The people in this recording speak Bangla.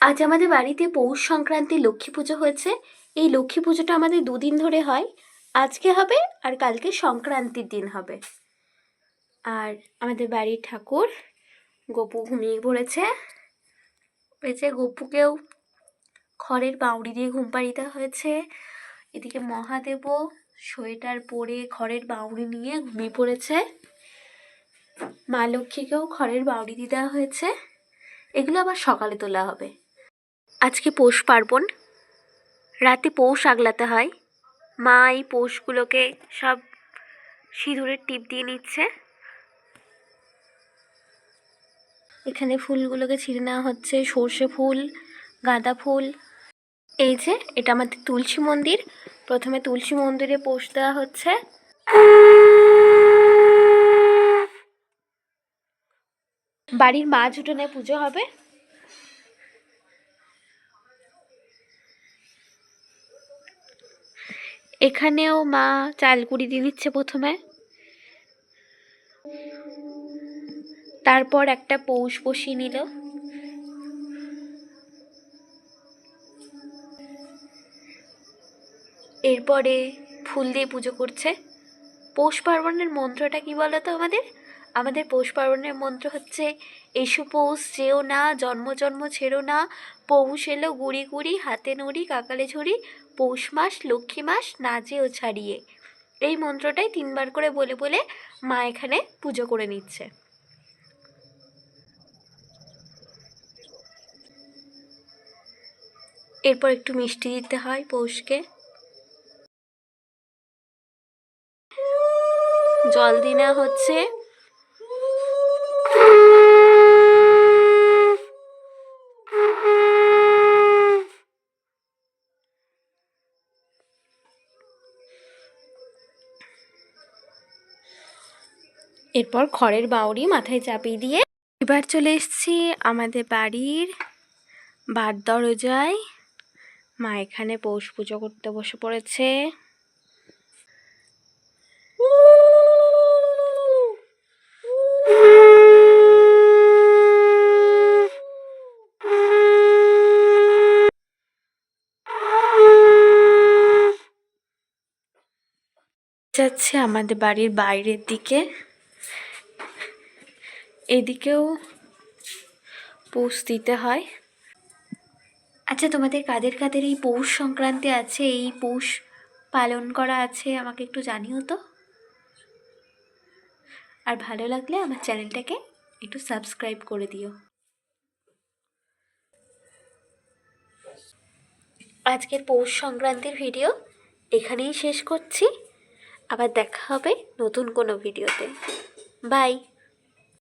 আজ আমাদের বাড়িতে পৌষ সংক্রান্তি লক্ষ্মী পুজো হয়েছে। এই লক্ষ্মী পুজোটা আমাদের দুদিন ধরে হয়। আজকে হবে আর কালকে সংক্রান্তির দিন হবে। আর আমাদের বাড়ির ঠাকুর গপু ঘুমিয়ে পড়েছে। পেয়েছে গপুকেও খড়ের বাউড়ি দিয়ে ঘুম দেওয়া হয়েছে। এদিকে মহাদেব সোয়েটার পরে খড়ের বাউড়ি নিয়ে ঘুমিয়ে পড়েছে। মা লক্ষ্মীকেও খড়ের বাউড়ি দিয়ে দেওয়া হয়েছে। এগুলো আবার সকালে তোলা হবে। আজকে পৌষ পার্বণ। রাতে পৌষ আগলাতে হয়। মা এই পৌষগুলোকে সব সিঁদুরের টিপ দিয়ে নিচ্ছে। এখানে ফুলগুলোকে ছিঁড়ে নেওয়া হচ্ছে। সর্ষে ফুল, গাঁদা ফুল। এই যে, এটা আমাদের তুলসী মন্দির। প্রথমে তুলসী মন্দিরে পোষ দেওয়া হচ্ছে। বাড়ির মাঝ উঠোনে পুজো হবে। এখানেও মা চাল কুড়ি দিয়ে দিচ্ছে প্রথমে। তারপর একটা পৌষ বসিয়ে নিল। এরপরে ফুল দিয়ে পুজো করছে। পৌষ পার্বণের মন্ত্রটা কি বলতো আমাদের? আমাদের পৌষ পার্বণের মন্ত্র হচ্ছে, এসু পৌষ, যেও না, জন্ম জন্ম ছেড়ো না, পৌষ এলো গুড়ি গুড়ি, হাতে নুড়ি, কাকালে ঝুড়ি, পৌষ মাস, লক্ষ্মী মাস, না যেও ছাড়িয়ে। এই মন্ত্রটাই তিনবার করে বলে বলে মা এখানে পুজো করে নিচ্ছে। এরপর একটু মিষ্টি দিতে হয় পৌষকে। জল দিনা হচ্ছে এরপর খড়ের বাউরি মাথায় চাপিয়ে দিয়ে এবার চলে এসেছি আমাদের বাড়ির বার দরজায়। মা এখানে পৌষ পুজো করতে বসে পড়েছে। যাচ্ছে আমাদের বাড়ির বাইরের দিকে। এদিকেও পৌষ দিতে হয়। আচ্ছা তোমাদের কাদের কাদের এই পৌষ সংক্রান্তি আছে? এই পৌষ পালন করা আছে, আমাকে একটু জানিও তো। আর ভালো লাগলে আমার চ্যানেলটাকে একটু সাবস্ক্রাইব করে দিও। আজকের পৌষ সংক্রান্তির ভিডিও এখানেই শেষ করছি। আবার দেখা হবে নতুন কোনো ভিডিওতে। বাই!